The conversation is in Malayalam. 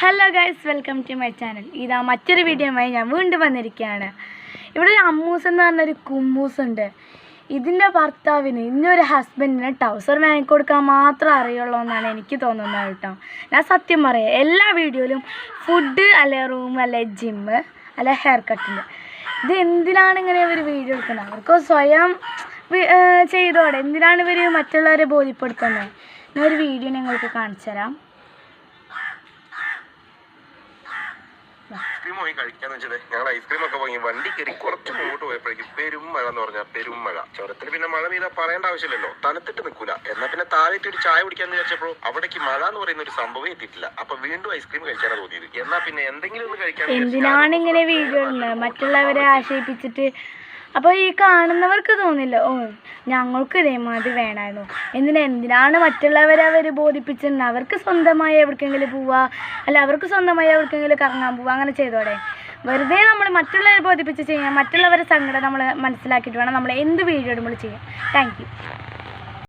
Hello guys welcome to my channel ഇതാ മറ്റൊരു വീഡിയോയുമായി ഞാൻ വീണ്ടും വന്നിരിക്കുകയാണ്. ഇവിടെ ഒരു അമ്മൂസ് എന്ന് പറഞ്ഞൊരു കുമ്മൂസ് ഉണ്ട് ഇതിന്റെ ഭർത്താവിന് ഇന്നൊരു ഹസ്ബൻഡിന് ടൗസർ വാങ്ങിക്കൊടുക്കാൻ മാത്രം അറിയുള്ളൂ എന്നാണ് എനിക്ക് തോന്നുന്നത് കേട്ടോ. ഞാൻ സത്യം പറയാം എല്ലാ വീഡിയോയിലും ഫുഡ് അല്ലെ റൂം അല്ലെ ജിമ്മ് അല്ലെ ഹെയർ കട്ടിന്റെ ഇത് എന്തിനാണ് ഇങ്ങനെ ഇവർ വീഡിയോ എടുക്കുന്നത്? അവർക്ക് സ്വയം ചെയ്തോടെ. എന്തിനാണ് ഇവർ മറ്റുള്ളവരെ ബോധ്യപ്പെടുത്തുന്നത്? ഞാൻ ഒരു വീഡിയോ നിങ്ങൾക്ക് കാണിച്ചു തരാം ഐസ്ക്രീം പോയി കഴിക്കാന്ന് വെച്ചത് ഞങ്ങൾ ഐസ്ക്രീം ഒക്കെ വാങ്ങി വണ്ടി കയറി കുറച്ച് മുമ്പോട്ട് പോയപ്പോഴേക്കും പെരും മഴ എന്ന് പറഞ്ഞാൽ പെരും മഴ. ചുരത്തിൽ പിന്നെ മഴ പെയ്താൽ പറയേണ്ട ആവശ്യമില്ലല്ലോ. തണുത്തിട്ട് നിൽക്കൂല എന്നാ പിന്നെ താഴെത്തി ഒരു ചായ കുടിക്കാന്ന് വിചാരിച്ചപ്പോൾ അവിടേക്ക് മഴ എന്ന് പറയുന്ന ഒരു സംഭവം എത്തിയിട്ടില്ല. അപ്പൊ വീണ്ടും ഐസ്ക്രീം കഴിക്കാനാണ് തോന്നിയത്. എന്നാ പിന്നെ എന്തെങ്കിലും ഒന്ന് കഴിക്കാൻ എന്തിനാണ് ഇങ്ങനെ വീഡിയോ മറ്റുള്ളവരെ ആശയിപ്പിച്ചിട്ട് അപ്പോൾ ഈ കാണുന്നവർക്ക് തോന്നില്ല ഓ ഞങ്ങൾക്ക് ഇതേമാതിരി വേണമായിരുന്നു. എന്തിനാ എന്തിനാണ് മറ്റുള്ളവരെ അവർ ബോധിപ്പിച്ചിരുന്നത് അവർക്ക് സ്വന്തമായി എവിടേക്കെങ്കിലും പോവുക അല്ല അവർക്ക് സ്വന്തമായി എവിടേക്കെങ്കിലും കറങ്ങാൻ പോവുക അങ്ങനെ ചെയ്തോടെ? വെറുതെ നമ്മൾ മറ്റുള്ളവരെ ബോധിപ്പിച്ച് ചെയ്യാം മറ്റുള്ളവരെ സങ്കടം നമ്മൾ മനസ്സിലാക്കിയിട്ട് വേണം നമ്മൾ എന്ത് വീഡിയോ ഇടുമ്പോൾ ചെയ്യാം താങ്ക്